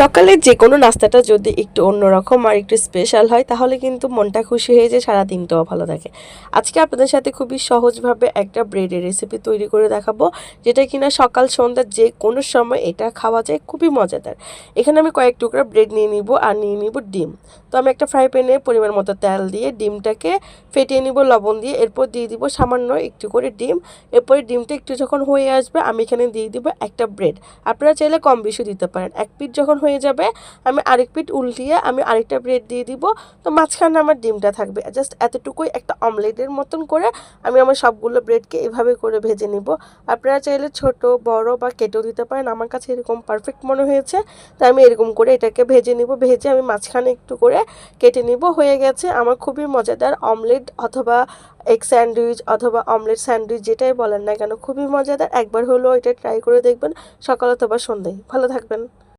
সকালে যে কোনো নাস্তাটা যদি একটু অন্যরকম আর একটু স্পেশাল হয়, তাহলে কিন্তু মনটা খুশি হয়ে যায় সারা দিনটাও ভালো থাকে। আজকে আপনাদের সাথে খুবই সহজভাবে একটা ব্রেডের রেসিপি তৈরি করে দেখাবো, যেটা কিনা সকাল, সন্ধ্যা যে কোনো সময় এটা খাওয়া যায়, খুবই মজাদার। এখানে আমি কয়েক টুকরা ব্রেড নিয়ে নিব আর নিয়ে নিব ডিম। তো আমি একটা ফ্রাই প্যানে পরিমাণ মতো তেল দিয়ে ডিমটাকে ফেটিয়ে নিব, লবণ দিয়ে, এরপর দিয়ে দিব সামান্য একটু করে ডিম। এরপরে ডিমটা একটু যখন হয়ে আসবে, আমি এখানে দিয়ে দিব একটা ব্রেড আপনারা চাইলে কম বেশি দিতে পারেন। এক পিঠ যখন হয়ে যাবে। আমি আরেক পিঠ উল্টিয়ে আমি আরেকটা ব্রেড দিয়ে দিব। তো মাঝখানে আমার ডিমটা থাকবে। জাস্ট এতটুকুই একটা অমলেটের মতন করে আমি আমার সবগুলো ব্রেডকে এভাবে করে ভেজে নিব। আপনারা চাইলে ছোট, বড় বা কেটেও দিতে পারেন। আমার কাছে এরকম পারফেক্ট মনে হয়েছে। তাই আমি এরকম করে এটাকে ভেজে নিব। ভেজে আমি মাঝখানে একটু করে কেটে নিব। হয়ে গেছে আমার খুবই মজাদার অমলেট অথবা এগ স্যান্ডউইচ অথবা অমলেট স্যান্ডউইচ যেটাই বলেন না কেন, খুবই মজাদার। একবার হলেও এটা ট্রাই করে দেখবেন সকাল অথবা সন্ধ্যায়। ভালো থাকবেন।